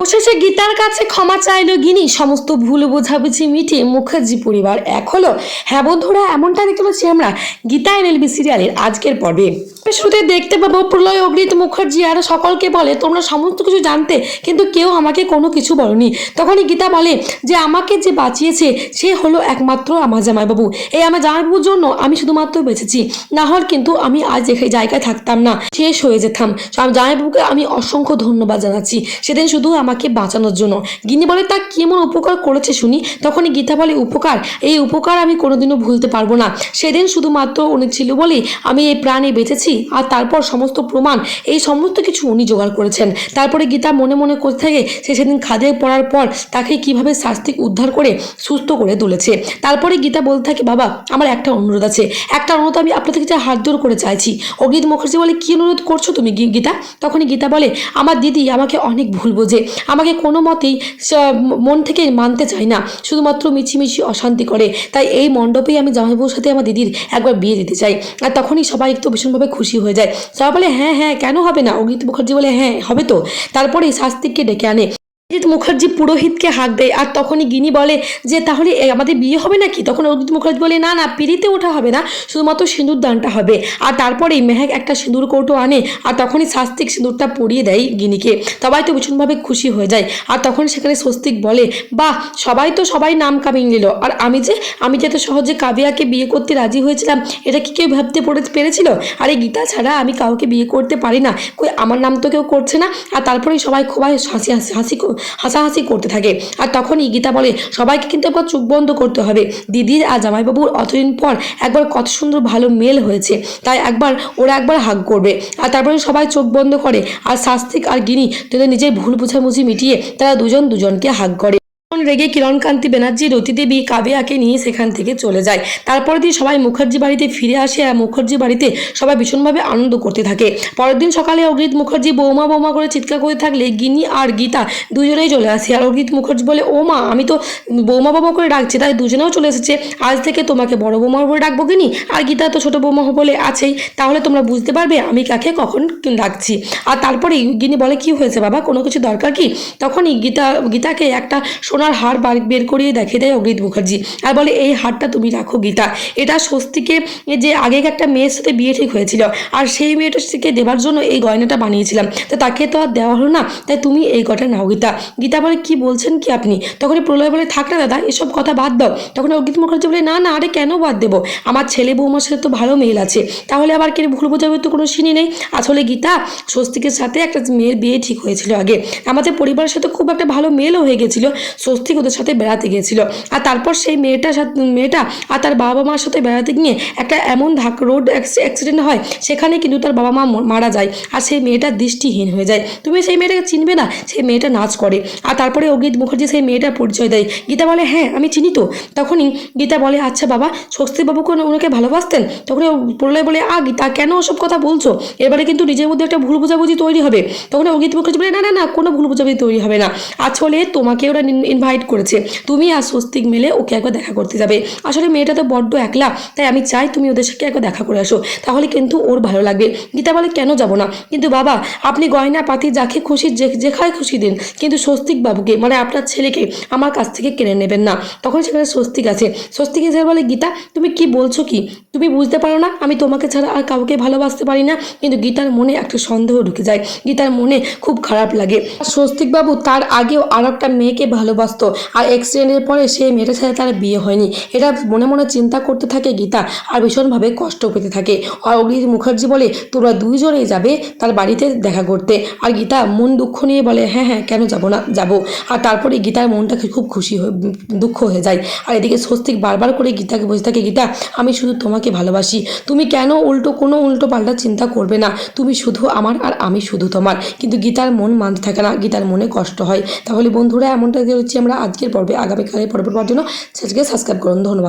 অবশেষে গীতার কাছে ক্ষমা চাইলো গিনি। সমস্ত ভুল বোঝাবুঝি মিটিয়ে মুখার্জি পরিবার। এক হলো হ্যাঁ বন্ধুরা, এমনটা দেখতে পাচ্ছি আমরা গীতা এনএলবি সিরিয়ালের আজকের পর্বে। শুরুতে দেখতে পাবো, প্রলয় অগ্রিত মুখার্জি আর সকলকে বলে, তোমরা সমস্ত কিছু জানতে, কিন্তু কেউ আমাকে কোনো কিছু বলনি। তখনই গীতা বলে, যে আমাকে যে বাঁচিয়েছে, সে হলো একমাত্র আমার জামাইবাবু। এই আমার জামাইবাবুর জন্য আমি শুধুমাত্র বেঁচেছি। না হলে কিন্তু আমি আজ এই জায়গায় থাকতাম না, শেষ হয়ে যেতাম। আমার জামাইবাবুকে আমি অসংখ্য ধন্যবাদ জানাচ্ছি। সেদিন শুধু আমাকে বাঁচানোর জন্য। গিনি বলে, তা কেমন উপকার করেছে শুনি? তখনই গীতা বলে, উপকার? এই উপকার আমি কোনোদিনও ভুলতে পারব না। সেদিন শুধুমাত্র উনি ছিল বলেই আমি এই প্রাণে বেঁচেছি আর তারপর সমস্ত প্রমাণ, এই সমস্ত কিছু উনি জোগাড় করেছেন। তারপরে গীতা মনে মনে করতে থাকে, সে সেদিন খাদে পড়ার পর তাকে কীভাবে শাস্তি উদ্ধার করে সুস্থ করে তুলেছে। তারপরে গীতা বলতে থাকে, বাবা, আমার একটা অনুরোধ আছে। একটা অনুরোধ আমি আপনার থেকে হাত করে চাইছি। অগ্নিত মুখার্জি বলে, কী অনুরোধ করছ তুমি গীতা? তখনই গীতা বলে, আমার দিদি আমাকে অনেক ভুল বোঝে। আমাকে কোনো মতেই মন থেকে মানতে চায় না। শুধুমাত্র মিছিমিছি অশান্তি করে। তাই এই মণ্ডপেই আমি জামাইবাবুর সাথে আমার দিদির একবার বিয়ে দিতে চাই। আর তখনই সবাই একটু ভীষণভাবে খুশি হয়ে যায়। সবাই বলে হ্যাঁ হ্যাঁ কেন হবে না? অগ্নিত মুখার্জি বলে হ্যাঁ হবে তো। তারপরে শাস্তিককে ডেকে আনে। অরিজিৎ মুখার্জি পুরোহিতকে হাঁক দেয়। আর তখনই গিনি বলে যে, তাহলে আমাদের বিয়ে হবে নাকি? তখন অরিজিৎ মুখার্জি বলে, না না, পিড়িতে ওঠা হবে না, শুধুমাত্র সিঁদুর দানটা হবে। আর তারপরেই মেহেক একটা সিঁদুর কৌটো আনে, আর তখনই শাস্তিক সিঁদুরটা পরিয়ে দেয় গিনিকে। সবাই তো ভীষণভাবে খুশি হয়ে যায়। আর তখন সেখানে স্বস্তিক বলে, বাহ, সবাই তো সবাই নাম কামিয়ে নিল। আর আমি যে আমি যে এত সহজে কাবিয়াকে বিয়ে করতে রাজি হয়েছিলাম, এটা কি কেউ ভাবতে পড়ে, পেরেছিল? আর এই গীতা ছাড়া আমি কাউকে বিয়ে করতে পারি না। কই, আমার নাম তো কেউ করছে না? আর তারপরেই সবাই খুবই হাসি হাসি হাসি কো- হাসাহাসি করতে থাকে। আর তখনই গীতা বলে, সবাইকে কিন্তু একবার চোখ বন্ধ করতে হবে। দিদির আর জামাইবাবুর অতদিন পর একবার কত সুন্দর ভালো মেল হয়েছে। তাই একবার ওরা একবার হাগ করবে। আর তারপরে সবাই চোখ বন্ধ করে। আর শাস্তিক আর গিনি, তাদের নিজের ভুল বোঝাবুঝি মিটিয়ে তারা দুজন দুজনকে হাগ করে। রেগে কিরণকান্তি ব্যানার্জি রতি দেবী কাবিয়াকে নিয়ে সেখান থেকে চলে যায়। তারপর দিন সবাই মুখার্জি বাড়িতে ফিরে আসে আর মুখার্জি বাড়িতে সবাই ভীষণভাবে আনন্দ করতে থাকে। পরের দিন সকালে অগ্রিত মুখার্জি বৌমা বৌমা করে চিৎকার করে থাকলে গিনি আর গীতা দুজনেই চলে আসে। আর অগ্রিত মুখার্জি বলে, ও মা, আমি তো বৌমা বৌমা করে ডাকছি, তাই দুজনেও চলে এসেছে। আজ থেকে তোমাকে বড় বৌমা বলে ডাকবো গিনি আর গীতা তো ছোট বৌমা বলে আছেই, তাহলে তোমরা বুঝতে পারবে আমি কাকে কখন ডাকছি। আর তারপরে গিনি বলে, কি হয়েছে বাবা? কোনো কিছু দরকার কি? তখনই গীতা, গীতাকে একটা সোনার হার বার- করিয়ে দেখে দেয় অগ্রিত মুখার্জি আর বলে, এই হারটা তুমি রাখো গীতা। এটা স্বস্তিকে যে আগে একটা মেয়ের সাথে বিয়ে ঠিক হয়েছিল আর সেই মেয়েটাকে দেবার জন্য এই গয়নাটা বানিয়েছিলাম। তো তাকে তো আর দেওয়া হলো না, তাই তুমি এই কটা নাও গীতা। গীতা বলে, কি বলছেন কি আপনি? তখনই প্রলয় বলে, থাক না দাদা, এসব কথা বাদ দাও। তখন অগ্রিত মুখার্জি বলে, না না, আরে কেন বাদ দেবো? আমার ছেলে বৌমার সাথে তো ভালো মেল আছে। তাহলে আবার কে ভুল বোঝাবে তো কোনো সিনি নেই? আসলে গীতা, স্বস্তিকের সাথে একটা মেয়ের বিয়ে ঠিক হয়েছিল আগে। আমাদের পরিবারের সাথে খুব একটা ভালো মেলও হয়ে গেছিল। স্বস্তিক ওদের সাথে বেড়াতে গিয়েছিল। আর তারপর সেই মেয়েটার সাথে, মেয়েটা আর তার বাবা মার সাথে বেড়াতে গিয়ে একটা এমন ধাক রোড অ্যাক্সিডেন্ট হয়, সেখানে কিন্তু তার বাবা মা মারা যায় আর সেই মেয়েটা দৃষ্টিহীন হয়ে যায়। তুমি সেই মেয়েটাকে চিনবে না, সেই মেয়েটা নাচ করে। আর তারপরে অগ্রিত মুখার্জি সেই মেয়েটার পরিচয় দেয়। গীতা বলে হ্যাঁ আমি চিনি তো। তখনই গীতা বলে আচ্ছা বাবা স্বস্তিবাবুকে ওনাকে ভালোবাসতেন? তখন প্রলয় বলে আ গীতা, কেন ওসব কথা বলছো? এবারে কিন্তু নিজের মধ্যে একটা ভুল বোঝাবুঝি তৈরি হবে। তখন অগ্রিত মুখার্জি বলে, না না না, কোনো ভুল বোঝাবুঝি তৈরি হবে না। আসলে তোমাকে ওরা ইনভাইট করেছে। তুমি আর স্বস্তিক মিলে ওকে একবার দেখা করতে যাবে। আসলে মেয়েটা তো বড্ড একলা, তাই আমি চাই তুমি ওদের সাথে একবার দেখা করে আসো। তাহলে কিন্তু ওর ভালো লাগবে। গীতা বলে, কেন যাব না? কিন্তু বাবা, আপনি গয়না পাতি যাকে খুশি যে, যেখানে খুশি দিন। কিন্তু স্বস্তিক বাবুকে মানে আপনার ছেলেকে আমার কাছ থেকে কেড়ে নেবেন না। তখন সেখানে স্বস্তিক আছে। স্বস্তিক এসে বলে, গীতা, তুমি কি বলছো কি? তুমি বুঝতে পারো না? আমি তোমাকে ছাড়া আর কাউকে ভালোবাসতে পারি না। কিন্তু গীতার মনে একটা সন্দেহ ঢুকে যায়। গীতার মনে খুব খারাপ লাগে। স্বস্তিকবাবু তার আগেও আর একটা মেয়েকে ভালোবাসতো। আর অ্যাক্সিডেন্টের পরে সেই মেয়েটার সাথে তার বিয়ে হয়নি। এটা মনে মনে চিন্তা করতে থাকে গীতা আর ভীষণভাবে কষ্ট পেতে থাকে। আর অগ্নিত মুখার্জি বলে তোরা দুইজনেই যাবে তার বাড়িতে দেখা করতে। আর গীতা মন দুঃখ নিয়ে বলে হ্যাঁ হ্যাঁ কেন যাব না? যাব। আর তারপরে গীতার মনটাকে খুব খুশি হয়ে, দুঃখ হয়ে যায়। আর এদিকে স্বস্তিক বারবার করে গীতাকে বসে থাকে, গীতা, আমি শুধু তোমাকে ভালোবাসি। তুমি কেন উল্টো, কোনো উল্টো পাল্টা চিন্তা করবে না? তুমি শুধু আমার আর আমি শুধু তোমার। কিন্তু গীতার মন মানতে থাকে না। গীতার মনে কষ্ট হয়। তাহলে বন্ধুরা এমনটা হচ্ছে আমরা আজকের পর্বে আগামীকালের পর্ব পাওয়ার জন্য চ্যানেলকে সাবস্ক্রাইব করুন। ধন্যবাদ।